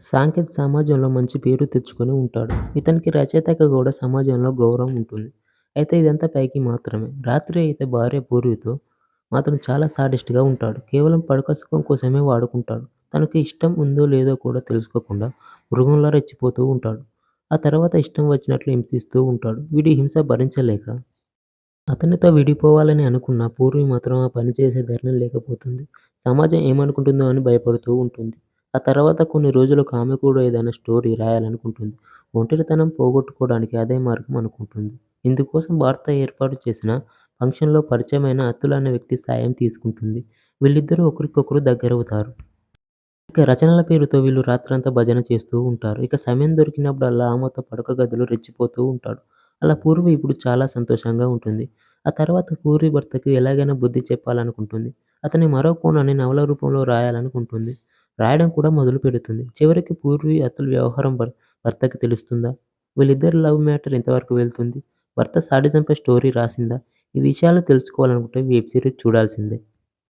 సాంకేత్ సమాజంలో మంచి పేరు తెచ్చుకొని ఉంటాడు. ఇతనికి రచయితగా కూడా సమాజంలో గౌరవం ఉంటుంది. అయితే ఇదంతా పైకి మాత్రమే. రాత్రి అయితే భార్య పూర్వితో మాత్రం చాలా సాడిస్ట్‌గా ఉంటాడు. కేవలం పడక సుఖం కోసమే వాడుకుంటాడు. తనకు ఇష్టం ఉందో లేదో కూడా తెలుసుకోకుండా మృగంలా రెచ్చిపోతూ ఉంటాడు. ఆ తర్వాత ఇష్టం వచ్చినట్లు హింసిస్తూ ఉంటాడు. వీడి హింస భరించలేక అతనితో విడిపోవాలని అనుకున్న పూర్వి మాత్రం ఆ పని చేసే ధైర్యం లేకపోతుంది. సమాజం ఏమనుకుంటుందో అని భయపడుతూ ఉంటుంది. ఆ తర్వాత కొన్ని రోజులకు ఆమె కూడా ఏదైనా స్టోరీ రాయాలనుకుంటుంది. ఒంటరితనం పోగొట్టుకోవడానికి అదే మార్గం అనుకుంటుంది. ఇందుకోసం భారత ఏర్పాటు చేసిన ఫంక్షన్‌లో పరిచయమైన అతుల్ అనే వ్యక్తి సాయం తీసుకుంటుంది. వీళ్ళిద్దరూ ఒకరికొకరు దగ్గరవుతారు. ఇక రచనల పేరుతో వీళ్ళు రాత్రంతా భజన చేస్తూ ఉంటారు. ఇక సమయం దొరికినప్పుడల్లా ఆమెతో పడక గదిలో రెచ్చిపోతూ ఉంటాడు. అలా పూర్వి ఇప్పుడు చాలా సంతోషంగా ఉంటుంది. ఆ తర్వాత పూర్వి భర్తకి ఎలాగైనా బుద్ధి చెప్పాలనుకుంటుంది. అతని మరో కోణాన్ని నవల రూపంలో రాయాలనుకుంటుంది. రాయడం కూడా మొదలు పెడుతుంది చివరికి పూర్వి, అతుల్ వ్యవహారం భర్తకి తెలుస్తుందా? వీళ్ళిద్దరి లవ్ మ్యాటర్ ఎంతవరకు వెళ్తుంది? భర్త సాడిజంపై స్టోరీ రాసిందా? ఈ విషయాలు తెలుసుకోవాలనుకుంటే వెబ్ సిరీస్ చూడాల్సిందే.